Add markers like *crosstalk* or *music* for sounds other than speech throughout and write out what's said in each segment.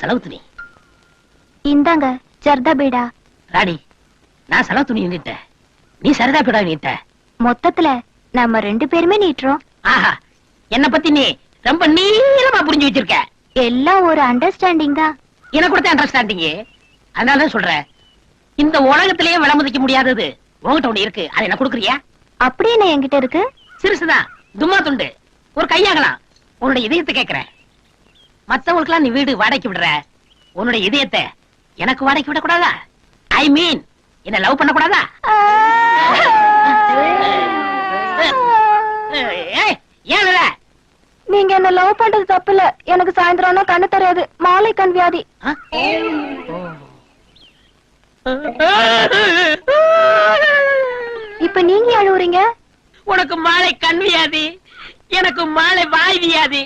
செலவு துணி. இந்தாங்க ஜர்தா பீடா. ராணி நான் செலவு துணி நீட்டேன் நீ சரிதா பிடா நீட்ட மொத்தத்துல நம்ம ரெண்டு பேருமே நீட்டுறோம். ஆஹா என்ன பத்தி நீ ரொம்ப நீளமா புரிஞ்சு வச்சிருக்க. எல்லாம் ஒரு அண்டர்ஸ்டாண்டிங் தான். எனக்கு கொடுத்த அண்டர்ஸ்டாண்டிங் அதனாலதான் சொல்றேன். இந்த உலகத்திலேயே விலை மதிக்க முடியாதது உங்ககிட்ட ஒண்ணு இருக்கு. அதை என்ன கொடுக்குறியா? அப்படி என்ன என்கிட்ட இருக்கு? சிறுசுதான் தும்மா துண்டு. ஒரு கையாகலாம். உன்னுடைய இதயத்தை கேட்கிறேன். மத்தவங்களுக்கெல்லாம் நீ வீடு வாடகைக்கு விடுற. உன்னுடைய இதயத்தை எனக்கு வாடகைக்கு விடக்கூடாதா? ஐ மீன் என்ன லவ் பண்ணக்கூடாதா? ஏய், ஏன்? நீங்க என்ன லவ் பண்றது தப்பு இல்ல எனக்கு சாயந்தரம்னா கண்ணு தெரியாது. மாலை கண் வியாதி? இப்ப நீங்க அழுவுறீங்க உனக்கு மாலை கண் வியாதி எனக்கு மாலை வாய் வியாதி.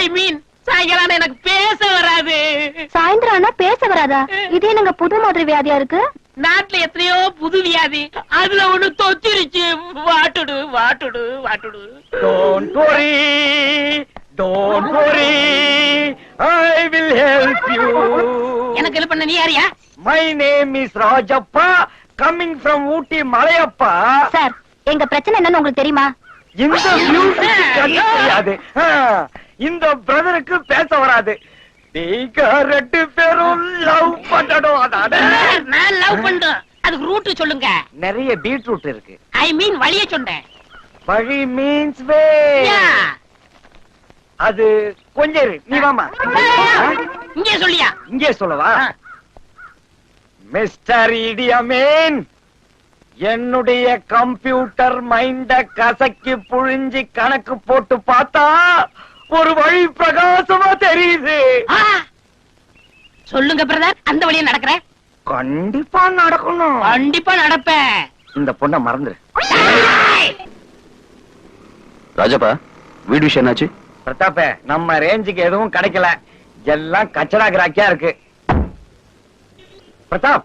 ஐ மீன் சாயங்காலம் எனக்கு பேச வராது. சாயந்தரம் ஆனா பேச வராதா? இது என்னங்க புது மாதிரி வியாதியா இருக்கு? நாட்டுல எத்தனையோ புது வியாதி. அதுல ஒண்ணு தொத்திருச்சு. What to do what to do what to do. Don't worry, don't worry, I will help you. எனக்கு ஹெல்ப் பண்ண நீ யாரியா? My name is Rajappa, coming from Ooty, Malayappa. Sir எங்க பிரச்சனை என்னன்னு உங்களுக்கு தெரியுமா? இந்த தெரியாது. ஆ, இந்த பிரதருக்கு பேச வராது. நீங்க ரெண்டு பேரும் லவ் பண்ணணும் அதானே நான் லவ் பண்றேன். அதுக்கு ரூட் சொல்லுங்க. நிறைய பீட்ரூட் இருக்கு. ஐ மீன் வழிய சொன்னேன். வழி மீன்ஸ் வே. அது கொஞ்சம் இரு. நீ வாமா இங்கே சொல்லியா? இங்கே சொல்லவா. மிஸ்டர் இடியமேன் என்னுடைய கம்ப்யூட்டர் மைண்ட கசக்கி புழிஞ்சி கணக்கு போட்டு பார்த்தா ஒரு வழி பிரகாசமா தெரியுது. ஆ. சொல்லுங்க பிரதர். அந்த வழியா நடக்கிறேன். கண்டிப்பா நடக்கணும். கண்டிப்பா நடப்பேன். இந்த பொண்ண மறந்துரு. ராஜப்பா வீடு விஷயம் என்னாச்சு? பிரதாப்ப நம்ம ரேஞ்சுக்கு எதுவும் கிடைக்கல. எல்லாம் கச்சடா கிராக்கியா இருக்கு. பிரதாப்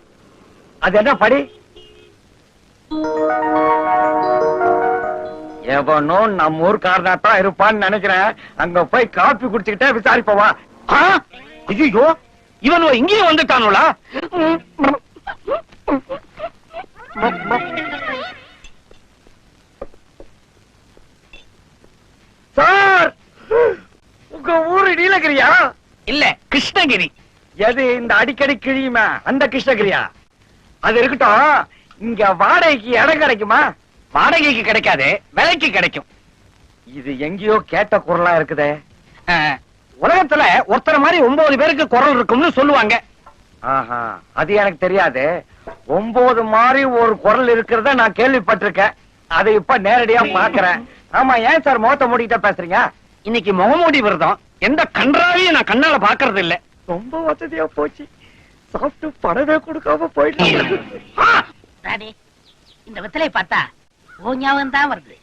அது என்ன படி? எவனோ நம்ம ஊர்க்காரனா தான் இருப்பான்னு நினைக்கிறேன். அங்க போய் காப்பி குடிச்சுக்கிட்டே விசாரிப்பவா? ஐயோ இவன் இங்கேயும் வந்துட்டானுல? சார் உங்க ஊரு நீலகிரியா? இல்ல கிருஷ்ணகிரி. எது இந்த அடிக்கடி கிழியுமா? அந்த கிருஷ்ணகிரியா? அது இருக்கட்டும் இங்க வாடகைக்கு இடம் கிடைக்குமா? வாடகைக்கு கிடைக்காது விலைக்கு கிடைக்கும். இது எங்கேயோ கேட்ட குரலா இருக்குதே. உலகத்துல ஒருத்தர மாதிரி ஒன்பது பேருக்கு குரல் இருக்கும்னு சொல்லுவாங்க. ஆஹா அது எனக்கு தெரியாது. ஒன்பது மாதிரி ஒரு குரல் இருக்கிறத நான் கேள்விப்பட்டிருக்கேன். அதை இப்ப நேரடியா பாக்குறேன் ஆமா ஏன் சார் முகத்தை மூடிக்கிட்ட பேசுறீங்க? இன்னைக்கு முகமூடி விரதம். எந்த கன்றாவையும் நான் கண்ணால பாக்குறது இல்ல ரொம்ப வசதியா போச்சு. சாப்பிட்டு பணமே கொடுக்காம போயிட்டு இந்த வெத்தலை பார்த்தா ஓ ஞாபகம் தான் வருது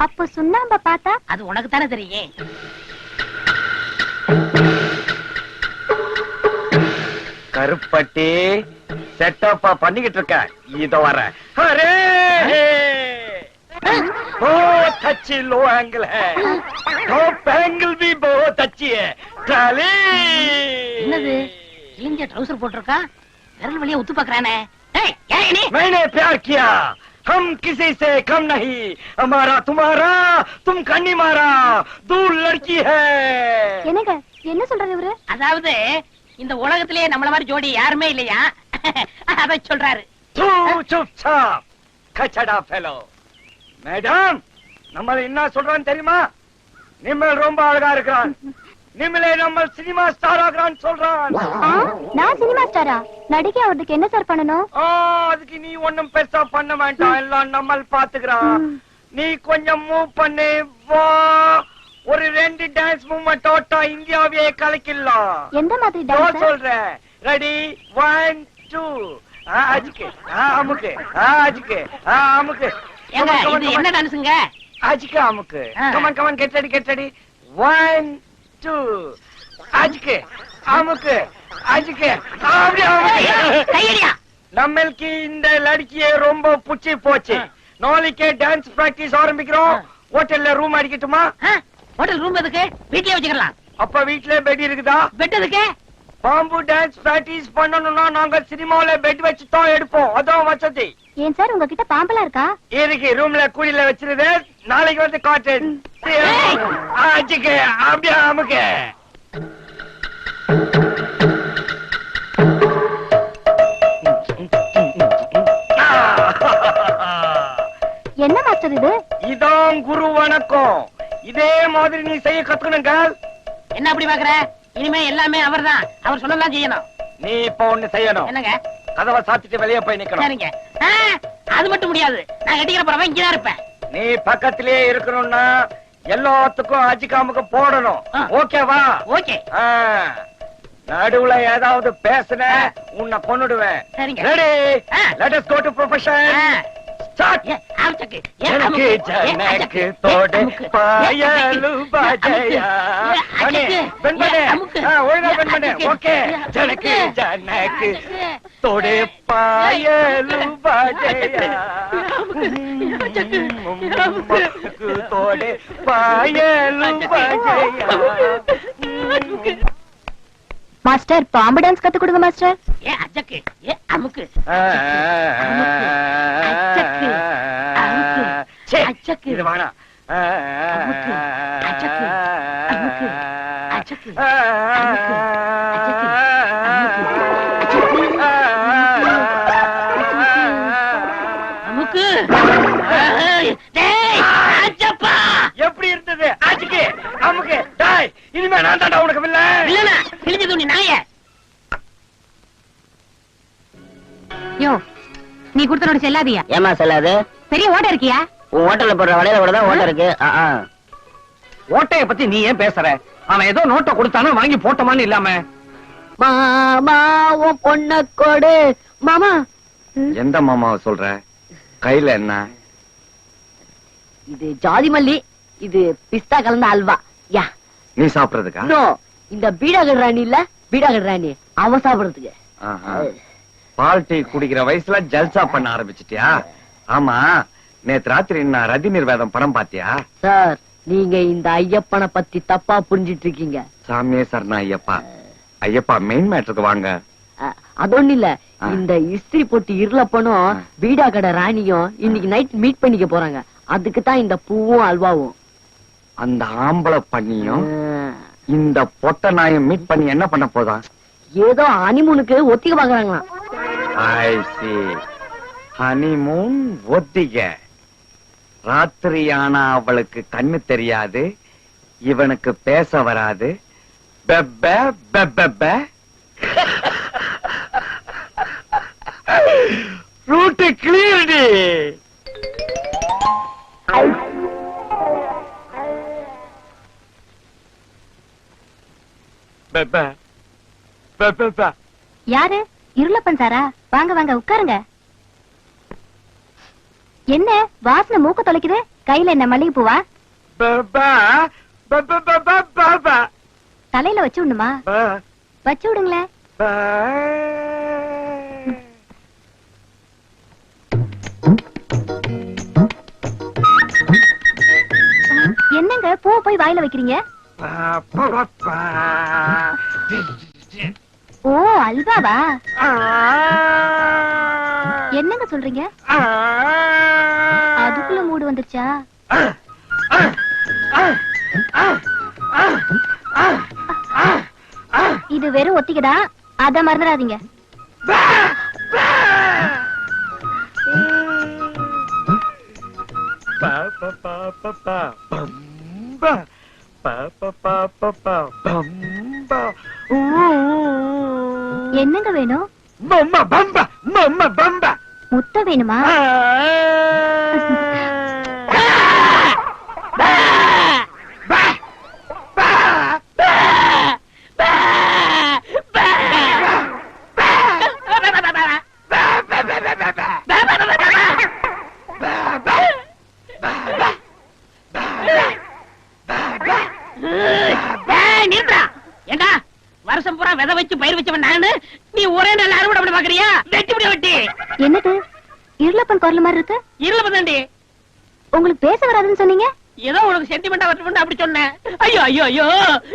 அப்ப சுண்ணாம்ப பார்த்தா அது உனக்கு தானே தெரியும் கருப்பட்டி செட்டப்பா பண்ணிக்கிட்டு இருக்க இதோ வர அரே बहुत अच्छी लो एंगल है टॉप एंगल भी बहुत अच्छी है டாலி என்னது கிழிஞ்ச ட்ரவுசர் போட்டிருக்கா விரல் வழியா உத்து பாக்குறானே ஏய் ஏன் நீ मैंने प्यार किया हम किसी से कम नहीं हमारा तुम्हारा तुम कन्नी मारा दूर लड़की है என்னங்க என்ன சொல்றாரு இவரு அதாவது இந்த உலகத்திலேயே நம்மள மாதிரி ஜோடி யாருமே இல்லையா *laughs* அத சொல்றாரு தூ चुपचाप கச்சடா ஃபெலோ மேடம் நம்மள என்ன சொல்றான்னு தெரியுமா நிம்மல் ரொம்ப அழகா இருக்கிறான் *laughs* நிம்மலே நம்ம சினிமா ஸ்டார் ஆகிறான்னு சொல்றான் ஆ, நான் சினிமா ஸ்டாரா நடிகை அவருக்கு என்ன சார் பண்ணணும்? ஆ, அதுக்கு நீ ஒண்ணும் பெருசா பண்ண வேண்டாம். எல்லாம் நம்மள் பாத்துக்கிறான். நீ கொஞ்சம் மூவ் பண்ணு. வா. ஒரு ரெண்டு டான்ஸ் மூவ்மெண்ட் ஓட்டா இந்தியாவே கலக்கிடலாம். எந்த மாதிரி டான்ஸ் சொல்றேன். ரெடி ஒன் டூ அஜுக்கு. அமுக்கு. அஜுக்கு. அமுக்கு. ஏங்க இது என்ன டான்ஸுங்க அஜுக்கு அமுக்கு. ஆ. Come on come on get ready get ready one two அஜுக்கு அமுக்கு. நம்மளுக்கு இந்த லடுக்கியே ரொம்ப புச்சி போச்சு. நாளைக்கே டான்ஸ் பிராக்டிஸ் ஆரம்பிக்கிறோம். ஹோட்டல்ல ரூம் அடிக்கட்டுமா? ஹோட்டல் ரூம் எதுக்கு? வீட்லயே வச்சுக்கலாம். அப்ப வீட்ல பெட் இருக்குதா? பெட் எதுக்கு? பாம்பு டான்ஸ் பிராக்டிஸ் பண்ணணும்னா நாங்க சினிமாவுல பெட் வச்சு தான் எடுப்போம். அதான் வசதி. ஏன் சார் உங்ககிட்ட பாம்பெல்லாம் இருக்கா? இருக்கு ரூம்ல குழியில வச்சிருது. நாளைக்கு வந்து காட்டு அப்படியே அமுக்கு. குரு வணக்கம். இதே மாதிரி நீ செய்ய கத்துக்கணுங்க என்ன அப்படி பாக்குற? இனிமே எல்லாமே அவர்தான். அவர் சொன்னதான் செய்யணும். நீ இப்ப ஒண்ணு செய்யணும். என்னங்க? கதவை சாத்திட்டு வெளியே போய் நிக்கணும். சரிங்க. அது மட்டும் முடியாது. நான் கட்டிக்கிற போறவன் இங்கதான் இருப்பேன். நீ பக்கத்திலேயே இருக்கணும்னா எல்லாத்துக்கும் அஜிகாமுக்கு போடணும். ஓகேவா ஓகே. நடுவுல ஏதாவது பேசுன உன்னை சரிங்க. Ready. Let us go to profession எனக்கு ஜனக்கு தோடு பாயலு. பஜயா. பண்ணு. பெண் பண்ணு ஒழுங்கா பெண் பண்ணு. ஓகே. ஜனக்கு ஜனக்கு. தோடு பாயலு பஜயா. தோடு பாயலு பஜயா. மாஸ்டர் பாம்பு டான்ஸ் கத்து கொடுங்க மாஸ்டர் ஏ, அச்சக்கு. ஏ, அமுக்கு. சே, அச்சக்கு. இது வேணாம் அமுக்கு. அச்சக்கு. அமுக்கு. அச்சக்கு. அமுக்கு. அமுக்கு. இனிமே நான் தாண்டா உனக்கு வில்ல. இல்லைனா, கிழிஞ்ச துணி நாயே. யோ நீ கொடுத்தனோட செல்லாதியா? ஏமா செல்லாது? பெரிய ஓட்ட இருக்கியா? உன் ஹோட்டல்ல போடுற வலையில கூட தான் ஓட்டை இருக்கு. ஓட்டைய பத்தி நீ ஏன் பேசுற? அவன் ஏதோ நோட்டை கொடுத்தானோ வாங்கி போட்டோமான்னு இல்லாம. மாமா உன் பொண்ண கொடு. மாமா. எந்த மாமாவை சொல்ற? கையில என்ன? இது ஜாதி மல்லி இது பிஸ்தா கலந்த அல்வா. யா. நீ சாப்பிடுறதுக்கா? இந்த பீடாகர் ராணி இல்ல பீடாகர் ராணி. அவ சாப்பிடுறதுக்கு. பால் டீ குடிக்கிற வயசுல ஜல்சா பண்ண ஆரம்பிச்சிட்டியா? ஆமா. நேத்து ராத்திரி நான் ரதி நிர்வேதம் படம் பாத்தியா? சார் நீங்க இந்த ஐயப்பனை பத்தி தப்பா புரிஞ்சிட்டு இருக்கீங்க சாமியே சரணா ஐயப்பா. ஐயப்பா மெயின் மேட்ருக்கு வாங்க. அது ஒண்ணு இல்ல. இந்த இஸ்திரி போட்டு இருளப்பனும். பீடா கடை ராணியும் இன்னைக்கு நைட் மீட் பண்ணிக்க போறாங்க. அதுக்கு தான் இந்த பூவும் அல்வாவும். அந்த ஆம்பளை பண்ணியும். இந்த பொட்ட நாயும் மீட் பண்ணி என்ன பண்ண போதா? ஏதோ ஹனிமூனுக்கு ஒத்திக பாக்குறாங்களாம் ஐ சி ஹனிமூன் ஒத்திக. ராத்திரியானா அவளுக்கு கண்ணு தெரியாது இவனுக்கு பேச வராது. பெப்ப பெப்ப *laughs* ரூட்டு கிளியர்டி யாரு? இருளப்பன் சாரா? வாங்க வாங்க உட்காருங்க. என்ன? வாசனை மூக்க தொலைக்குது? கையில என்ன மல்லிகை பூவா தலையில வச்சு விடணுமா வச்சு விடுங்களேன். என்னங்க பூ போய் வாயில வைக்கிறீங்க? ஓ அல்வாவா? என்னங்க சொல்றீங்க? அதுக்குள்ள மூடு வந்துருச்சா? இது வெறும் ஒத்திக்கதா அத மறந்துடாதீங்க. என்னங்க வேணும் Mamma bamba, mamma bamba. முத்தம் வேணுமா பண்ண பாக்குறியா? வெட்டி முடிய வெட்டி. என்னது? இருளப்பன் குரல் மாதிரி இருக்கு? இருள பதாண்டி உங்களுக்கு பேச வராதுன்னு சொன்னீங்க? ஏதோ உனக்கு சென்டிமெண்டா வரணும் அப்படி சொன்னேன். ஐயோ ஐயோ ஐயோ.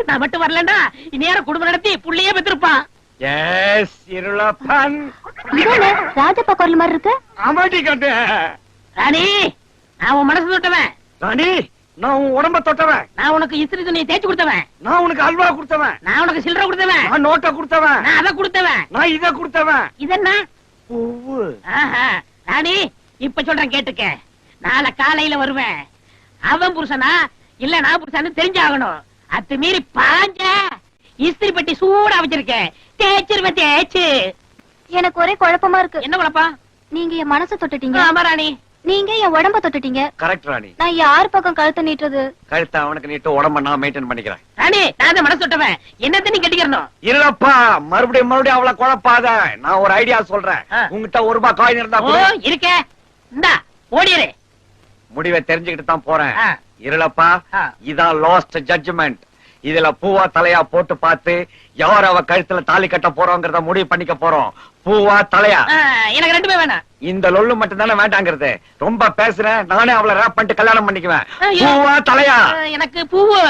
நான் மட்டும் வரலண்டா இந்நேரம் குடும்பம் நடத்தி புள்ளையே பெற்றிருப்பான் எஸ் இருளப்பன். ராஜப்பா குரல் மாதிரி இருக்கு? அமட்டி கட்டு ராணி நான் உன் மனசு தொட்டவன். ராணி நான் உன் உடம்ப தொட்டவன். நான் உனக்கு இஸ்திரி துணியை தேய்ச்சு கொடுத்தவன். நான் உனக்கு அல்வா கொடுத்தவன். நான் உனக்கு சில்லறை கொடுத்தவன். நான் நோட்டை கொடுத்தவன். நான் அதை கொடுத்தவன். நான் இத கொடுத்தவன். இதென்ன? பூவு. ஆஹா. ராணி இப்ப சொல்றேன் கேட்டுக்க. நாளை காலையில வருவேன். அவன் புருஷனா? இல்ல நான் புருஷன்னு தெரிஞ்சாகணும். அத்து மீறி பாஞ்ச இஸ்திரி பெட்டி சூடா வச்சிருக்கேன் தேய்ச்சிருவேன் தேய்ச்சு. எனக்கு ஒரே குழப்பமா இருக்கு. என்ன குழப்பம்? நீங்க என் மனசை தொட்டுட்டீங்க. ஆமா ராணி. நீங்க என் உடம்ப தொட்டுட்டீங்க. கரெக்ட் ராணி. நான் யார் பக்கம் கழுத்தை நீட்டுறது. கழுத்தை அவனுக்கு நீட்டு உடம்ப நான் மெயின்டைன் பண்ணிக்கிறேன். ராணி நான் மனசு தொட்டவன். என்னத்த நீ கட்டிக்கிறணும்? இல்லப்பா மறுபடியும் மறுபடியும் அவளை குழப்பாத. நான் ஒரு ஐடியா சொல்றேன். உங்ககிட்ட ஒரு ரூபாய் காயின் இருந்தா. இருக்க. இந்தா ஓடிரு முடிவை தெரிஞ்சுக்கிட்டு தான் போறேன். இருளப்பா. இதான் லாஸ்ட் ஜட்ஜ்மெண்ட் இதுல பூவா தலையா போட்டு பார்த்து யார் அவ கழுத்துல தாலி கட்ட போறோங்கிறத முடிவு பண்ணிக்க போறோம். பூவா தலையா? எனக்கு ரெண்டுமே வேணாம். இந்த லொல்லு மட்டும் தானே வேண்டாங்கிறது. ரொம்ப பேசுறேன் நானே அவளை ரேப் பண்ணிட்டு கல்யாணம் பண்ணிக்குவேன். பூவா தலையா? எனக்கு பூவு.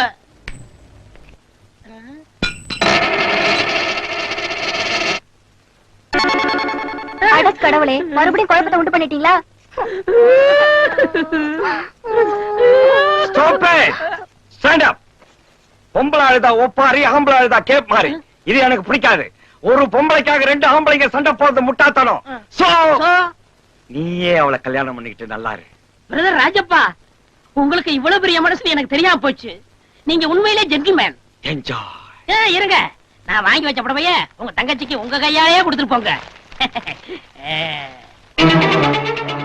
கடவுளே மறுபடியும் குழப்பத்தை உண்டு பண்ணிட்டீங்களா? பொம்பளை அழுதா ஒப்பாரி ஆம்பளை அழுதா கேப் மாறி. இது எனக்கு பிடிக்காது. ஒரு பொம்பளைக்காக ரெண்டு ஆம்பளைங்க சண்டை போறது முட்டாத்தனம் சோ நீயே அவளை கல்யாணம் பண்ணிக்கிட்டு நல்லா இரு ராஜப்பா உங்களுக்கு இவ்வளவு பெரிய மனசு எனக்கு தெரியாம போச்சு. நீங்க உண்மையிலே ஜென்டில்மேன் என்ஜாய் இருங்க. நான் வாங்கி வச்ச புடவைய உங்க தங்கச்சிக்கு உங்க கையாலேயே கொடுத்துட்டு போங்க. *laughs*